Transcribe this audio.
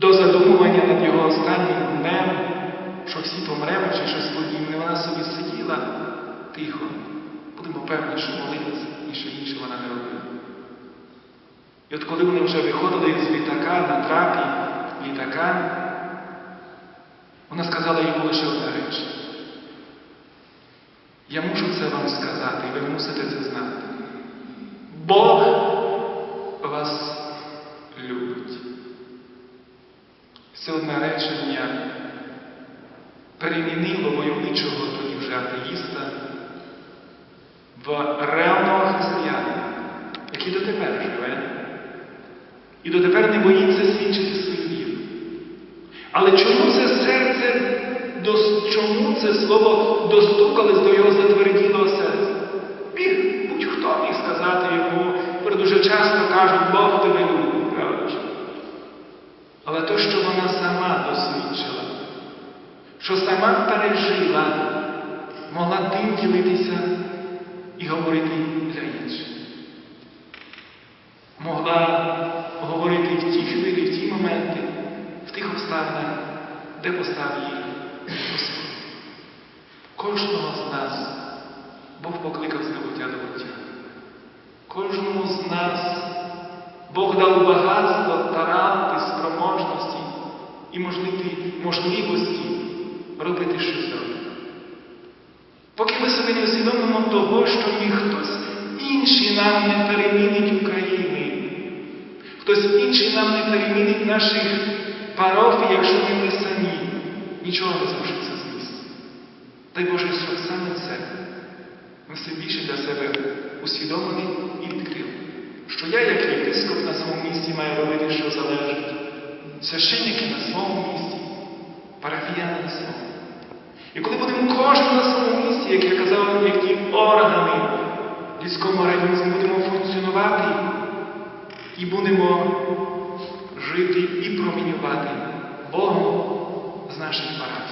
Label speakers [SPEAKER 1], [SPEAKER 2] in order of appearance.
[SPEAKER 1] до задумування над його останнім днем, що всі помремо чи щось подібне, вона собі сиділа тихо. Будемо певні, що молилась, і що інше вона не робила. І от коли вони вже виходили з літака на трапі літака, вона сказала йому лише одна річ. Я мушу це вам сказати, і ви мусите це знати. Бог Це одне речення перемінило войовничого тоді вже атеїста в реального християнина, який дотепер живе і дотепер не боїться свідчити свою віру. Але чому це серце, чому це слово достукалось до його затверділого серця? Міг будь-хто міг сказати йому, дуже часто кажуть, Бог Але то, що вона сама досвідчила, що сама пережила, могла тим ділитися і говорити для інших. Могла говорити в ті хвилі, в ті моменти, в тих обставинах, де постав її Господь. Кожного з нас Бог покликав з небуття до буття. Кожному з нас Бог дав багатство, і можливості робити щось добре. Поки ми собі не усвідомимо того, що ніхтось інший нам не перемінить України, хтось інший нам не перемінить наших парафій, якщо не ми самі, нічого не зрушиться з місця. Дай Боже, щоб саме це ми все більше для себе усвідомили і відкрили, що я, як єпископ на своєму місці, маю робити, що залежить, священники на своєму місці, парафіяни на своєму. І коли будемо кожен на своєму місці, як я казав, як ті органи людському організму будемо функціонувати і будемо жити і промінювати Богом з наших парафій.